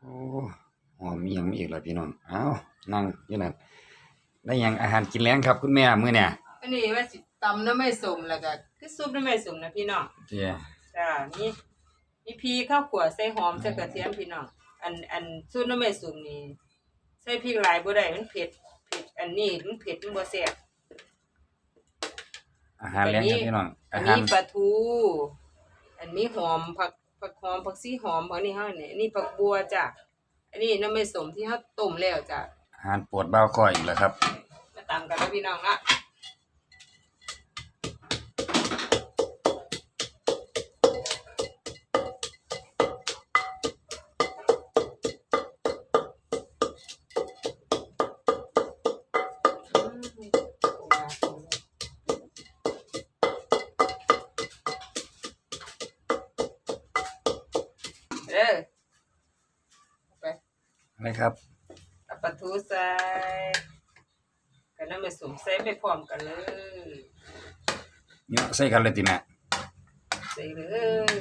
โอ้หอมมีหยังอีกแล้วพี่น้องเอ้านั่งอยู่นั่นได้หยังอาหารกินแล้งครับคุณแม่มื้อเนี่ยอันนี้ว่าสิตำน้ำไม่สมแล้วก็คือซุปน้ำไม่สมนะพี่น้องเจ้จ้ามีมีพริกข้าวขัวใส่หอมใส่กระเทียมพี่น้องอันอันซุปน้ำไม่สมนี่ใส่พริกหลายบ่ได้มันเผ็ดเผ็ดอันนี้มันเผ็ดมันบ่แซ่บอาหารแล้งครับพี่น้องอัอานหารนี้ปลาทูอันนี้หอมผัก ผักหอมผักชีหอมอันนี้เฮาเนี่ยอันนี้ผักบัวจ้ะอันนี้น้ำไม่สมที่เฮาต้มแล้วจ้ะอาหารโปวดเบ้าคอยอีกแล้วครับ มาตามกันแล้วพี่น้องนะ อะไรครับเอาปลาทูใส่กันน้ำมันสมใส่ไปพร้อมกันเลยเนาะใส่กันเลยติแม่ใส่เลย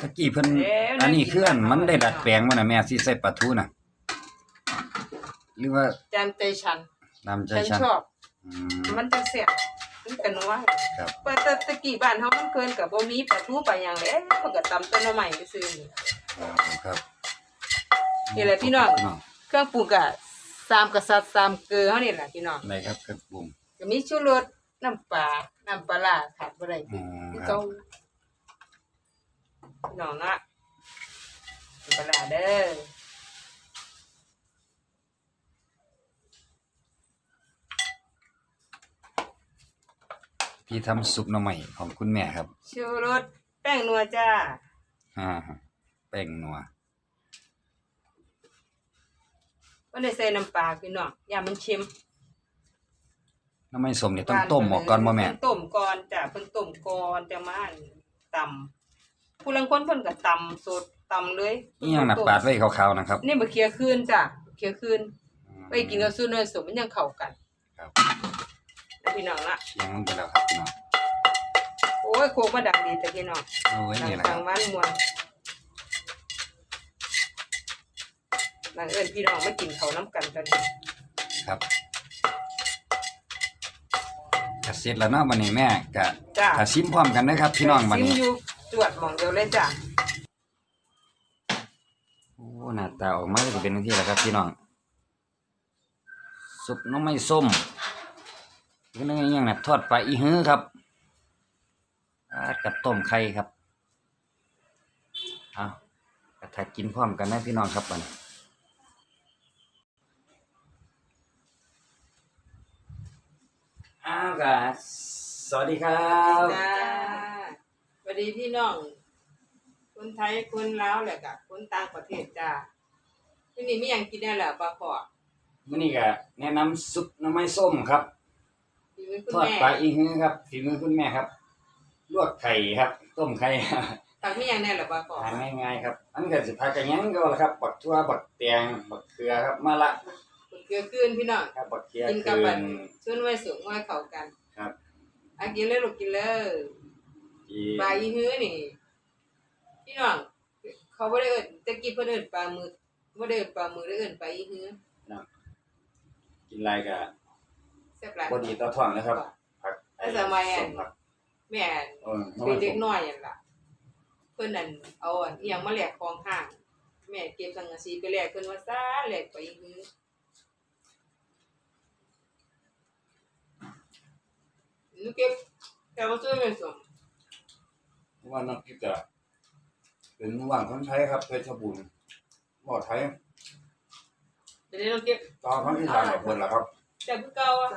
ตะกี้เพิ่นเอ๊ะอันนี้คืออันมันได้น่ากินดัดแปลงมาน่ะแม่สิใส่ปลาทูน่ะ หรือว่าจานใจฉันตามใจฉันฉันชอบ อืมมันจะเสียบมันกันนัวครับเปิดแต่ตะกี้บ้านเฮามันเกินกับบ่มีปลาทูปลาหยังเลยเพิ่นก็ตำต้นไม้ไปซื้อนี่ ครับ นี่แหละพี่น้องพี่น้อง เครื่องปรุงก็สามกษัตริย์สามเกลือเฮานี่แหละพี่น้องได้ครับเครื่องปรุงก็มีชูรสน้ำปลาน้ำปลาร้าขาดบ่ได้อืมคือครัเก่าบพี่น้องนะน้ำปลาร้าเด้อพี่ทำซุปหน่อไม้ของคุณแม่ครับ ชูรสแป้งนัวจ้าอ่าแป้งนัว บ่ได้ใส่น้ำปลาพี่น้องอย่ามันเค็มหน่อไม้ส้มนี่ต้องต้มหมอกก่อนบ่แม่เพิ่นต้มก่อนจ้ะเพิ่นต้มก่อนจะมาอั่นตำผู้ลังคนเพิ่นก็ตำสดตำเลยอีหยังน่ะปาดไว้ขาวๆนะครับ นี่บ่เคี่ยวคืนจ้ะเคี่ยวคืนอืมไว้กินกับซุปเนื้อสมมันยังเข้ากันครับนะพี่น้องละเคียงลงไปแล้วครับพี่น้องโอ้ยโคกมาดังดีแต่พี่น้องโอ้ยดังนี่แหละฟัคงรับหวานม่วน นางเอิ้นพี่น้องมากินข้าวน้ำกันตอนนี้ครับก็เสร็จแล้วเนาะวันนี้แม่ก็จ้ะถ้าชิมพร้อมกันนะครับพี่น้องวันซิมนี้อยู่จวดหม่องเดียวเลยจ้ะโอ้หน้าตาออกมาก็จะเป็นจังซี่แหละครับพี่น้องซุปหน้ำไม้ส้มก็นึกอย่างน่ะทอดปลาอีฮื้อครับอ่ากับต้มไข่ครับเอาก็ถ้ากินพร้อมกันนะพี่น้องครับบัดนี้ อ้าวก็สวัสดีครับ จ้าสวัสดีพี่น้อง คนไทย คนลาวแหละกับคนต่างประเทศจ้าที่นี่มีหยังกินได้แหละปลาขอมื้อนี้ก็แนะนำซุปหน้ำไม้ส้มครับฝีมือคุณทอดแม่ปลาอีฮื้อครับฝีมือคุณแม่ครับ ลวกไข่ครับ ต้มไข่ ตักมีหยังได้แหละปลาขอทานง่ายๆครับ อันก็สิพากันหยังก็ล่ะครับ บักทั่วบักแตงบักเขือครับมะละ เกลือขึ้นพี่น้องครับบักเขือกินกับคืบันน ชุนไว้สูงไว้เข้ากันครับ อะกินเลยลูกกินเลยที่ปลาอีฮื้อนี่ พี่น้องเขาบ่ได้เอิ้นแตะกี้เพิ่นเอิ้นปลาหมึกบ่ได้เอิ้นปลาหมึกได้เอิ้นปลาอีฮื้อกินไรก็แซ่บหลายบ่ดีต่อท้องนะครับผักแต่สมัยอันส้ผักแม่น เออเป็นเด็กน้อยนั่นล่ะ เพิ่นนั่นเอาอันอีหยังมาแลกของห้าง แม่เก็บสังกะสีไปแลกเพิ่นว่าซ่าแลกไปอีฮื้อ หนูเก็บแต่ว่าช่วยแม่ส่งว่าน้ำพริกก็เป็นหว่างคนไทยครับเพชรบูรณ์บ่ไทยเดี๋ยวนี้หนูเก็บตอนทั้งที่ทานกับเพิ่นล่ะครับแต่คือเก่าอะ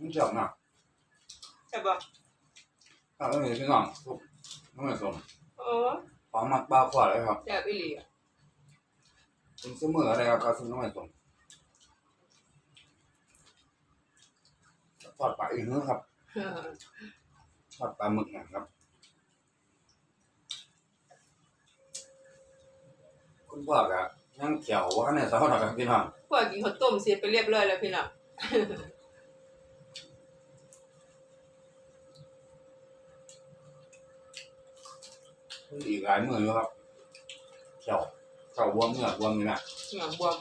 นี่จับนะใช่บ่ถ้าเอ้ยพี่น้องซุปน้ำมันส้มโอ้ของมักบ้าขวดเลยครับแซ่บอีหลีอะเป็นเสมออะไรครับกับซุปน้ำมันส้ม ทอดปลาอีกนึงครับทอดปลาหมึกนะครับ คุณพ่อก็ยังเขียวว่าในเสาหน่อยครับพี่น้องพวกกินข้าวต้มเสร็จไปเรียบร้อยแล้วพี่น้องออีกหลายมืออยู่ครับเจ้าเจ้าบวมเนื้อบวมนี่นะหยังบวม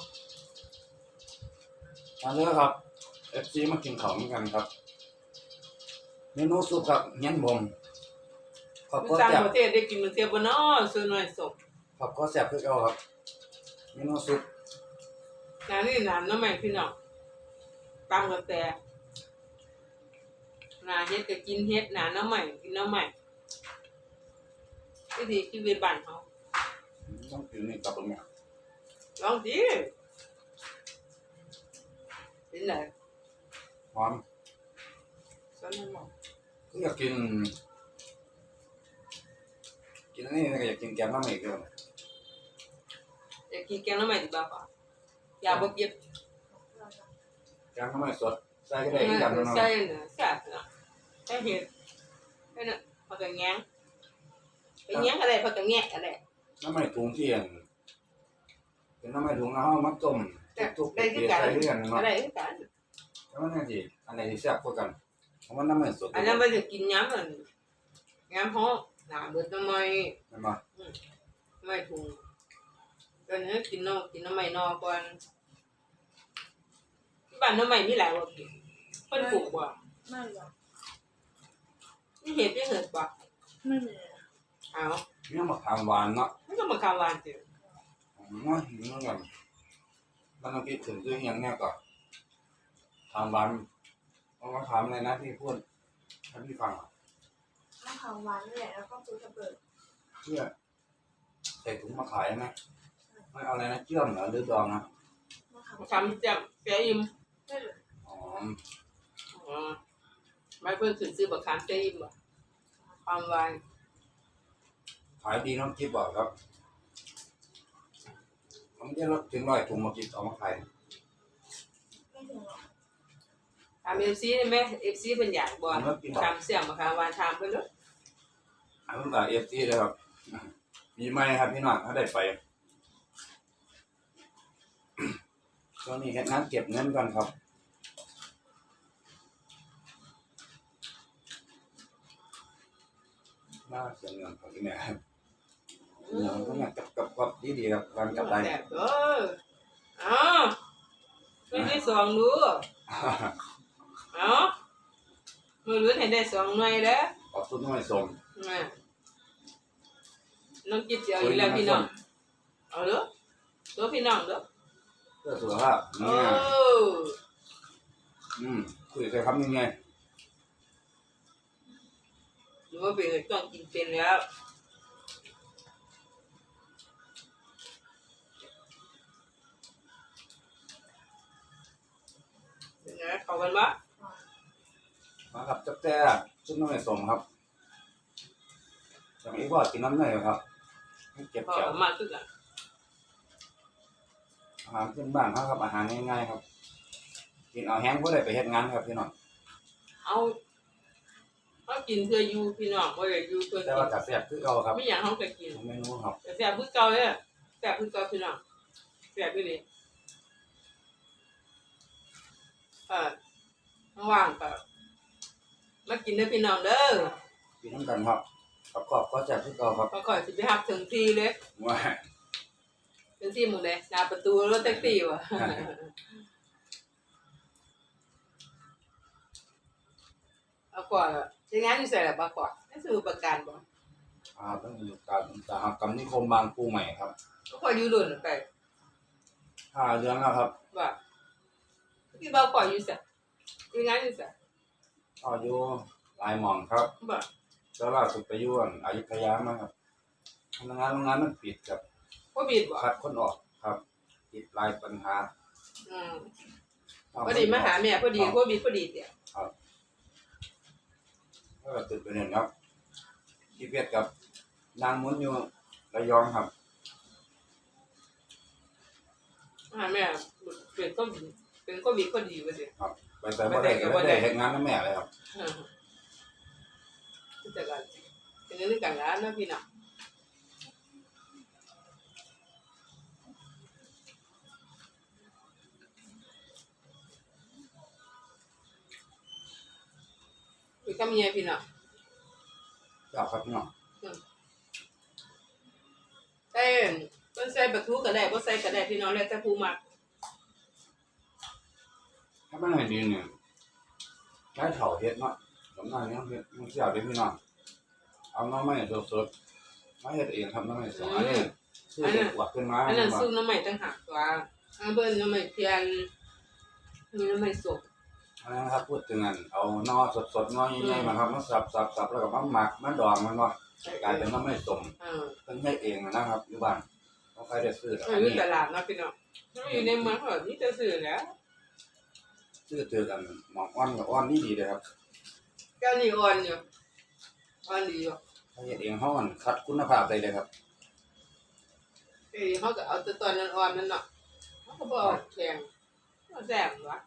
มาเลยครับ เอฟซีมากินข้าวเหมือนกันครับ เมนูซุปครับเงี้ยนบมขอบมันก็ต่างแซ่บประเทศได้กินมันเสียบ่เนาะซื้อหน่อยส่งขอบก็แซ่บคือเก่าครับ เมนูซุปงานนี่น้ำน้ำใหม่พี่น้องตามกระแตหนาเฮ็ดก็กินเฮ็ดหนาน้ำใหม่กินน้ำใหม่วิธีชีวิตบ้านเขาต้องกินนี่กับตรงเนี้ยลองดิเป็นไร หอมสอนมันบอกก็อยากกิน กินอันนี้ก็อยากกินแกงน้ำอีกด้วยอยากกินแกงน้ำใหม่ดีบ้าป่ะอยากบ่เก็บแกงน้ำไม่สดใส่ก็ได้อีกอย่างหนึงเนาะใส่เนื้อแซ่บเนาะใส่เห็ดใส่เนื้อผักกระแงงไปแงงอะไรผักกระแงะอะไรน้ำไม่ถุงเที่ยงเป็นน้ำไม่ถุงแล้วเอามาต้มแต่ทุกๆได้ปีคือกันใส่ด้วยกันเนาะ อะไรคือกัน แล้วมันนั่นสิอันไหนที่แซ่บกว่ากันเพราะว่าน้ำไม่สดอันนั้นมันจะกินย้ำมันย้ำห้องหนาเบิดน้ำไม้ใช่ไหมไม่ถุงตอนนี้กินน้ำกินน้ำไม้นอกก่อนที่บ้านน้ำไม้มีหลายว่ากินเพิ่นปลูกบ่ไม่หรอกนี่เห็ดได้เห็ดบ่ไม่มีเอานี่มะขามหวานเนาะไม่ต้องมาคาวานจิน้อยหิวเหมือนกันมันต้องคิดถึงซื้ออย่างเนี้ยก่อน ทางร้านเอามาถามอะไรนะที่พูดให้พี่ฟังอะมะขามหวานนี่แหละแล้วก็ปูกระเบิดเพื่อใส่ถุงมาขายไหมไม่เอาอะไรนะเชื่อมเหรอหรือดองนะมะขามมาคำจับแกอิ่มไม่เลยอ๋ออ๋อไม่เพิ่นขึ้นซื้อบักขามแกอิ่มบ่ความหวานขายดีน้องกิ๊บบอกครับผมจะลดถึงร้อยถุงมากิ๊บเอามาขายไม่ถึงหรอก ถามเอฟซีได้ไหมเอฟซีเป็นอยากบ่ผมก็กินบอกทำเสียงมาคามหวานทำเพิ่นเด้ออันนั้นแบบเอฟซีเลยครับ มีไหมครับพี่น้องถ้าได้ไปช่วงนี้เฮ็ดงานเก็บเงินก่อนครับน่าเสียเงินของที่แม่ครับเงินก็เนี่ยกับกับกับดีดีๆครับการกับได้แซ่บเด้ออ้าวไม่ได้สองดู เอ้ามือลุ้นให้ได้สองหน่วยเด้อขอบคุณน้อยสมน่ะน้องกิดเสียวอยู่แล้วพี่น้องเอาเด้อตัวพี่น้องเด้อเพื่อสุขภาพโอ้เนี่ยอืมคุยใส่คำยังไงหนูว่าเป็นต้องกินเป็นแล้วเป็นไงเข้ากันบ่มาครับจับ แจ้ชุดน้อยสมครับอย่างนี้ว่ากินน้ำหน่อยครับให้เก็บพอเกี่ยวมาคือกันอาหารขึ้นบ้านเขาครับ อาหารง่ายๆครับ กินเอาแห้งก็ได้ไปเฮ็ดงานครับพี่น้องเอาเขากินเพื่ออยู่พี่น้องบ่ได้อยู่เพื่อแต่ว่านกระแสบคือเอาครับไม่อยางเขาก็กิน เมนูครับแต่แซ่บคือเก่าเลยแซ่บคือเก่าพี่น้องแซ่บอยู่นี่เออว่างก็ มากินเด้อพี่น้องเด้อกินน้ำกันครับประกอบก็จะคือเอาครับก็ค่อยสิไปรับถึงที่เลยว่าถึงที่หมดเลยหน้าประตูรถแท็กซี่ว่ะเอาก่อนอะใช้งานอยู่ใส่ละบ่ก่อนนั่นคือประกันบ่อ่าต้องอยู่การอุตสาหกรรมนิคมบางปูใหม่ครับก็ค่อยอยู่ดุนไปห้าเดือนแล้วครับว่าที่บ่ก่อนอยู่ใส่ใช้งานอยู่ใส่ เอาอยู่หลายหม่องครับบ่แล้วล่าสุดไปอยู่อั่นอยุธยามาครับทำงานโรงงานมันปิดครับบ่บิดบ่คัดคนออกครับติดหลายปัญหาอืมพอดีมาหาแม่พอดีบ่บิดพอดีเดียวก็ติดไปหนึ่งครับที่เวียดกับนางหมุนอยู่ระยองครับมาหาแม่เป็นก็บิดเป็นก็บิดพอดีว่าสิ ไปใส่บ่ได้ก็ไม่ได้เฮ็ดงานกับแม่เลยครับรู้จักกันเป็นเรื่องกันแล้วนะพี่น้องคุยกับเมียพี่น้องเจ้าครับพี่น้องคใส่เพิ่นใส่ปลาทูก็ได้บ่ใส่ก็ได้พี่น้องแล้วแต่ผู้มัก ถ้ามันให้ดีเนี่ยใช้เถาเฮ็ดเนาะสำนักนี้เฮ็ดมันเสียเด้พี่น้องเอาน้ำไม่สดๆมาเฮ็ดเองทำน้ำไม่สดอันนี้ซื้อเป็นขวดขึ้นมาอันนั้นซุปน้ำใหม่ต่างหากว่าอันเบิ่นน้ำใหม่เทียนมีน้ำใหม่สุกอันนั้นครับพูดถึงอันเอานอสดๆนอใหญ่ๆมาครับมาสับสับสับแล้วก็มาหมักมาดองมันว่ากลายเป็นน้ำไม่สมเออเพิ่นเฮ็ดเองนะครับอยู่บ้านบ่ใครได้ซื้อหรอกเออัอนอยู่นี้ตลาดเนาะพี่น้องมันอยู่ในเมืองเขานี่จะซื้อแหล้ว ซื้อถือกันหมอกอ่อนกับอ่อนนี่ดีเลยครับเจ้านี่อ่อนอยู่อ่อนดีอยู่ถ้าเฮ็ดเองเฮามันคัดคุณภาพได้เลยครับเอ้ยเขาก็เอาแต่ตอนนั้นอ่อนมันเนาะเขาก็บ่เอาแข็งเอาแซ่บวะ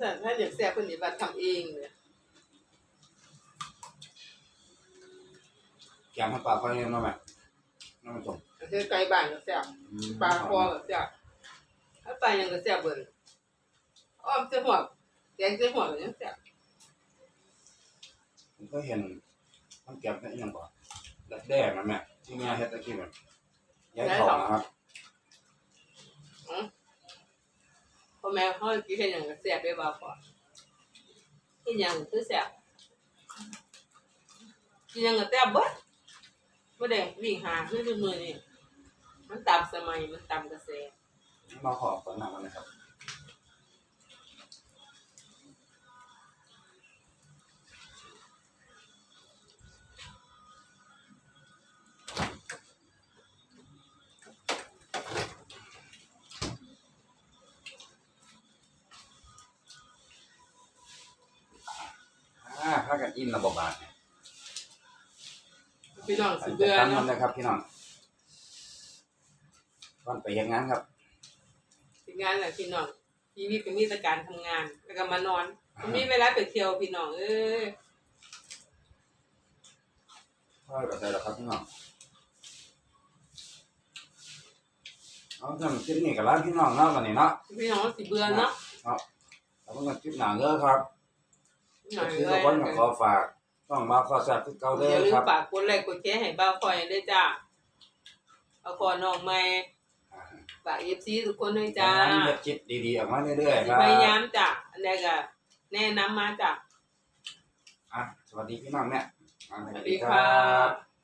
แต่ถ้าอยากแซ่บเพิ่นนี่ว่าทำเองเลยแกงให้ปลาค่อยเนาะแม่น้ำมันสมคือไก่บ้านก็แซ่บปลาคอก็แซ่บ ถ้าปลายังก็แซ่บเบิ่นอ้อมจะหัวแกงจะหัวก็ยังแซ่บผมก็เห็นมันเก็บได้อีหยังบ่ดักแด้มันแม่ที่แม่เฮ็ดตะกี้มันย้ายของนะครับพ่อแม่เขากินเฮ็ดหยังก็แซ่บได้บ่พอกินหยังคือแซ่บกินหยังก็แซ่บเบิดบ่ได้วิ่งหาคือทุกมื้อนี่มันตามสมัยมันตามกระแส มาขอก่อนหน้ามันนะครับอ่าพากันอิ่มระบบบาทเนี่ยพี่น้องอัสินจะเบื่อทำนั่เนาะนนะครับ พี่น้องก่อนไปเฮ็ดงานครับสิ งานแหละพี่น้องชีวิตก็มีแต่การทำงาน แล้วก็มานอนบ่มีเวลาไปเที่ยวพี่น้องเอ้ยพ่อกับใจแล้วครับพี่น้องเอาทำคลิปนี้กับร้านพี่น้องเนาะวันนี้เนาะพี่น้องสิเบื่อเนาะแล้วก็คลิปหนังเด้อครับหน่อยซื้อเลทุกยคนก็ขอฝากต้องมาขอแซ่บทุกเก่าเด้อย่าอลืคมรับฝากกดไลค์กดแชร์ให้บ่าวคอยด้วยจ้าเอาคอน้องใหม่ อ่าฝาก FC ทุกคนด้วยจ้าจ้าเฮ็ดคลิปดีๆออกมาเรื่อยๆสิครับพยายามจ้ะอันใดก็แนะนำมาจ้ะอะสวัสดีพี่น้องเนี่ยอ่าสวัสดีครับ